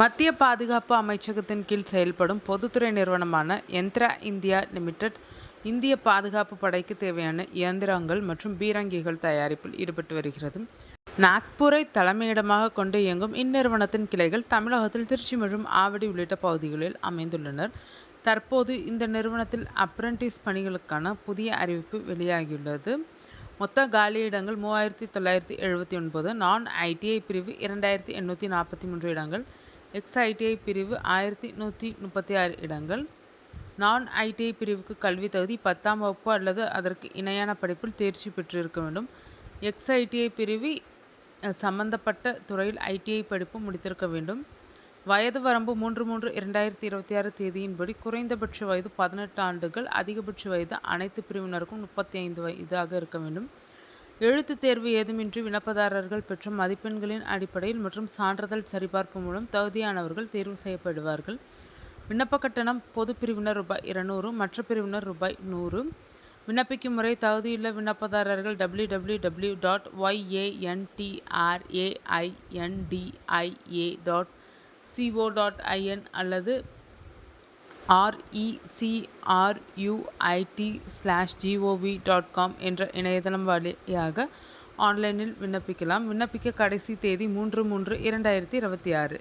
மத்திய பாதுகாப்பு அமைச்சகத்தின் கீழ் செயல்படும் பொதுத்துறை நிறுவனமான எந்திரா இந்தியா லிமிடெட் இந்திய பாதுகாப்பு படைக்கு தேவையான இயந்திரங்கள் மற்றும் பீரங்கிகள் தயாரிப்பில் ஈடுபட்டு வருகிறது. நாக்பூரை தலைமையிடமாக கொண்டு இயங்கும் இந்நிறுவனத்தின் கிளைகள் தமிழகத்தில் திருச்சி மற்றும் ஆவடி உள்ளிட்ட பகுதிகளில் அமைந்துள்ளனர். தற்போது இந்த நிறுவனத்தில் அப்ரண்டிஸ் பணிகளுக்கான புதிய அறிவிப்பு வெளியாகியுள்ளது. மொத்த காலியிடங்கள் மூவாயிரத்தி தொள்ளாயிரத்தி எழுபத்தி ஒன்பது நான் ஐடிஐ பிரிவு இரண்டாயிரத்தி எண்ணூற்றி நாற்பத்தி மூன்று இடங்கள் எக்ஸ் ஐடிஐ பிரிவு ஆயிரத்தி நூற்றி முப்பத்தி ஆறு இடங்கள். நான் ஐடிஐ பிரிவுக்கு கல்வி தகுதி பத்தாம் வகுப்பு அல்லது அதற்கு இணையான படிப்பில் தேர்ச்சி பெற்றிருக்க வேண்டும். எக்ஸ் ஐடிஐ பிரிவு சம்பந்தப்பட்ட துறையில் ஐடிஐ படிப்பு முடித்திருக்க வேண்டும். வயது வரம்பு மூன்று மூன்று இரண்டாயிரத்தி இருபத்தி ஆறு தேதியின்படி குறைந்தபட்ச வயது பதினெட்டு ஆண்டுகள் அதிகபட்ச வயது அனைத்து பிரிவினருக்கும் முப்பத்தி ஐந்து வயதாக இருக்க வேண்டும். எழுத்துத் தேர்வு ஏதுமின்றி விண்ணப்பதாரர்கள் பெற்ற மதிப்பெண்களின் அடிப்படையில் மற்றும் சான்றிதழ் சரிபார்ப்பு மூலம் தகுதியானவர்கள் தேர்வு செய்யப்படுவார்கள். விண்ணப்ப கட்டணம் பொது பிரிவினர் ரூபாய் இருநூறு மற்ற பிரிவினர் ரூபாய் நூறு. விண்ணப்பிக்கும் முறை தகுதியுள்ள விண்ணப்பதாரர்கள் W W W dot YANTRAINDIA dot CO dot IN அல்லது RECRUIT slash GOV dot com என்ற இணையதளம் வழியாக ஆன்லைனில் விண்ணப்பிக்கலாம். விண்ணப்பிக்க கடைசி தேதி மூன்று மூன்று இரண்டாயிரத்தி இருபத்தி ஆறு.